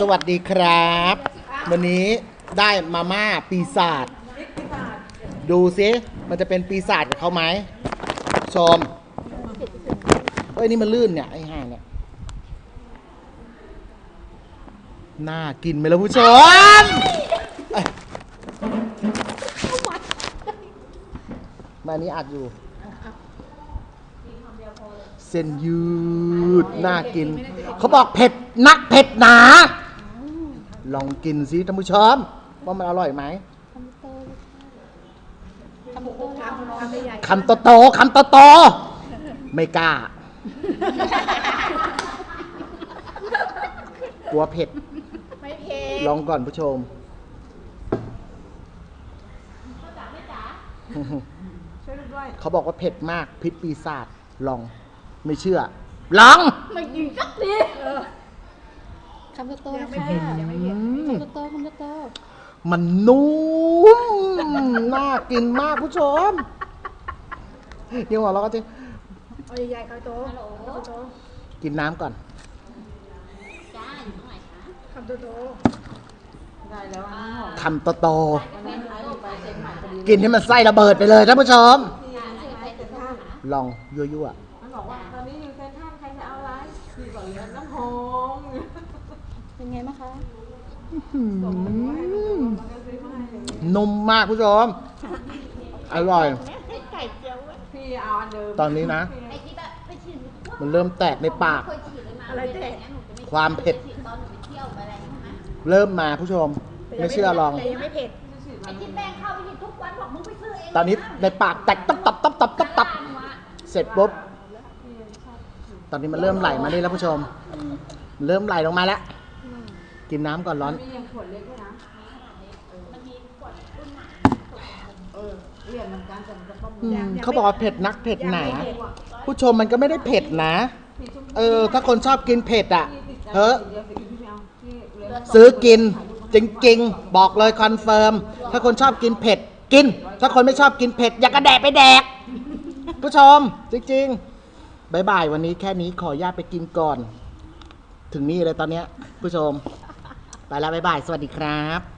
สวัสดีครับ วันนี้ได้มาม่าปีศาจดูซิมันจะเป็นปีศาจกับเขาไหมชมเอ้ยนี่มันลื่นเนี่ยไอ้ห่าเนี่ยน่ากินไหมล่ะผู้ชมเอ้ยมาอันนี้อัดอยู่เส้นยืดน่ากิน เขาบอกเผ็ดนักเผ็ดหนา ลองกินสิท่านผู้ชมว่ามันอร่อยไหมทำใหญ่คำโตโตๆคำโตโตๆไม่กล้ากลัวเผ็ดไม่เผ็ดลองก่อนผู้ชมช่วยด้วยเขาบอกว่าเผ็ดมากพิษปีศาจลองไม่เชื่อ ลอง ไม่กินสักทีคำโตๆยังนะไม่คะเผ็ดยังไม่เผ็ดอืมคำโตๆคำโตมันนุ่ม น่ากินมากผู้ชมยังหัวเราะก็จะเอาใหญ่ๆเขาโตเขาโตกินน้ำก่อนๆจ้าอยู่ตรงไหนคะคำโตโตคำโตโตๆกินให้มันไส้ระเบิดไปเลยท่านผู้ชม ลองยั่วมันบอกว่าตอนนี้ น้ำหอมเป็นไงบ้างคะๆนุ่มมากผู้ชม อร่อย พี่เอาอันเดิมตอนนี้นะ มันเริ่มแตกในปาก อะไรแตกความเผ็ด เริ่มมาผู้ชม ไม่เชื่อลอง แต่ยังไม่เผ็ดตอนนี้ในปากแตกตับตับตับตับตับตับเสร็จปุ๊บต อนนี้มันเริ่มไหลมานี่แล้วผู้ชม เริ่มไหลลงมาแล้ว กินน้ำก่อนร้อน มีอย่างขวดเล็กด้วยนะเออเรียนเหมือนกันแต่มันจะต้มอืมเขาบอกว่าเผ็ดนักเผ็ดหนา ผู้ชมมันก็ไม่ได้เผ็ดนะ เออ ถ้าคนชอบกินเผ็ดอะเฮ้อะเดี๋ยวสิพี่ไม่เอาพี่เรียนซื้อกินจริงๆ บอกเลยคอนเฟิร์ม ถ้าคนชอบกินเผ็ด กิน ถ้าคนไม่ชอบกินเผ็ด อย่ากระแดะไปแดก ผู้ชม จริง ๆ บายบายวันนี้แค่นี้ขอญาตไปกินก่อน ถึงนี่เลยตอนเนี้ยผู้ชม ไปแล้วบายบาย สวัสดีครับ